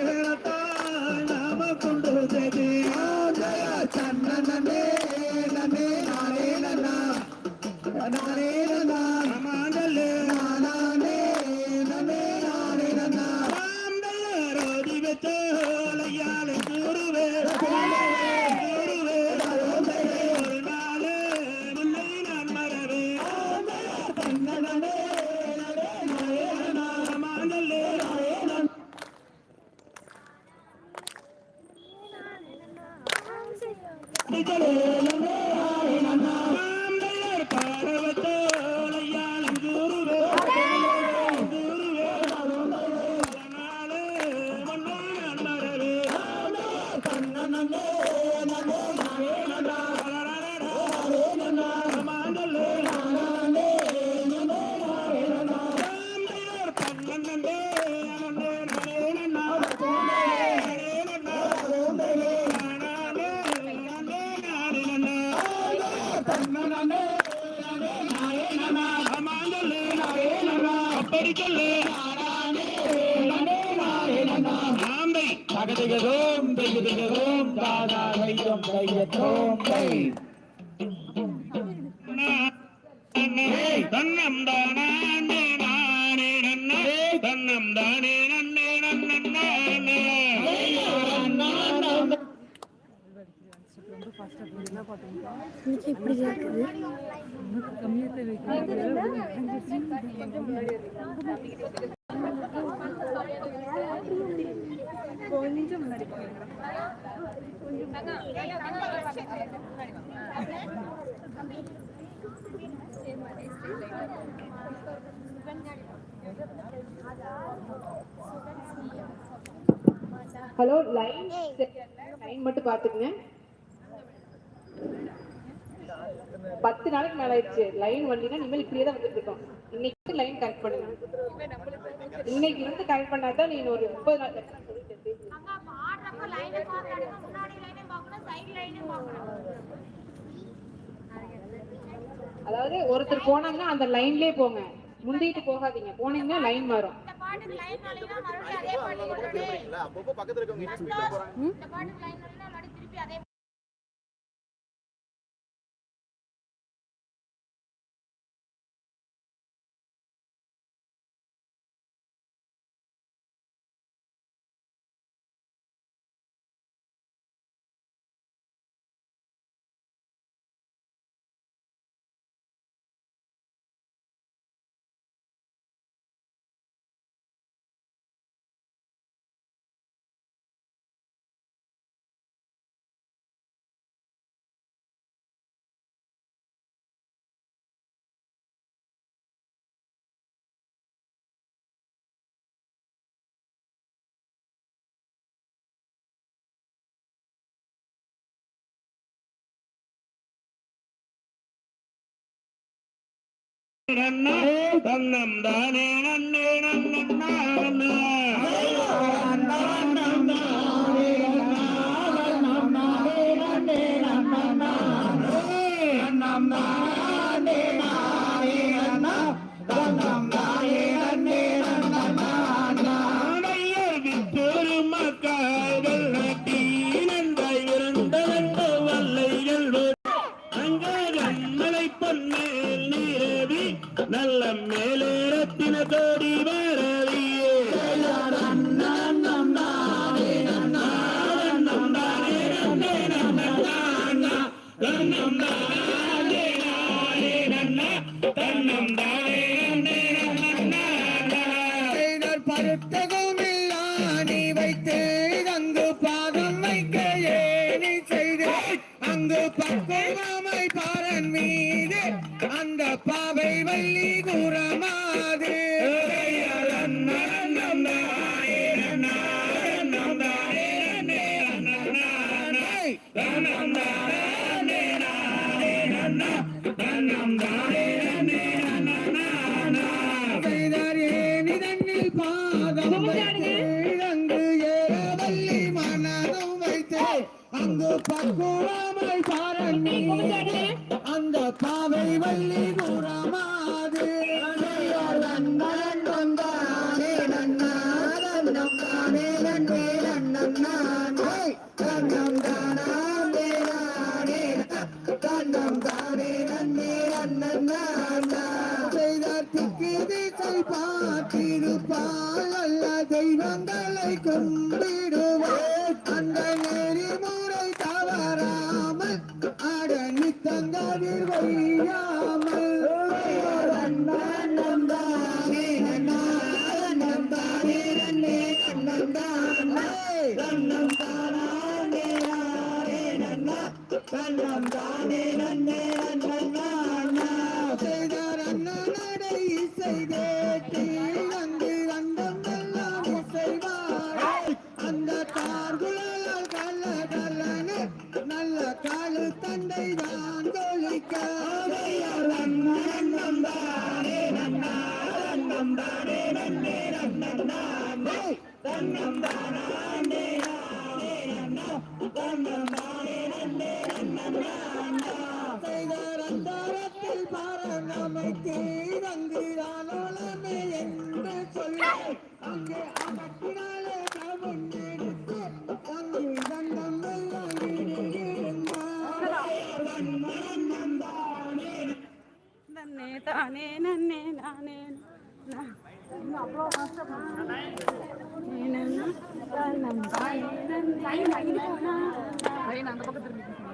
கேளத்தான் நாம கொண்டு செது ஆந்தை தகதகதோம் தையதகதோம் தாதா தையம் தையத்தோம் தை தன்னம் தானே நானே நன்னே. தன்னம் தானே நன்னே நன்னே இப்படி இருக்குது கொஞ்சம் முன்னாடி ஹலோ லைன் லைன் மட்டும் பாத்துக்கங்க பத்து நாளைக்கு மேல ஆயிடுச்சு. லைன் வண்டினா இனிமேல் இப்படியே தான் வந்துட்டு இருக்கோம். இன்னைக்கு லைன் கனெக்ட் பண்ணுங்க. இன்னைக்கு வந்து கனெக்ட் பண்ணாதான் நீ ஒரு முப்பது நாள் அதாவது ஒருத்தர் போனாங்கன்னா அந்த லைன்லயே போங்க. முந்திட்டு போகாதீங்க. போனீங்கன்னா லைன் மாறும். இந்த பாட்டுக்கு தன்னம் தானே நன்னே நன்னே മേലോരത്തിന് കോടി വരളിയേ തന്നം வந்து பக்குவமாய் பாரன் மீது. அந்த பாவை வள்ளி கூறமாது. தன்னம் தானே அங்க பக்குவமை பாரணி. அங்க பாவை வள்ளி குரமாது செய்தார் திக்கு திசை பார்த்திருப்பாள் அல்ல தெய்வங்களை கொண்டு அந்த கார்குழலால் கல்ல செய்தாரத்தாரத்தில் பாரன் அமைக்கு தங்குதான் உலமே என்று சொல்ல தானே நன்னே நானே. அந்த பக்கத்து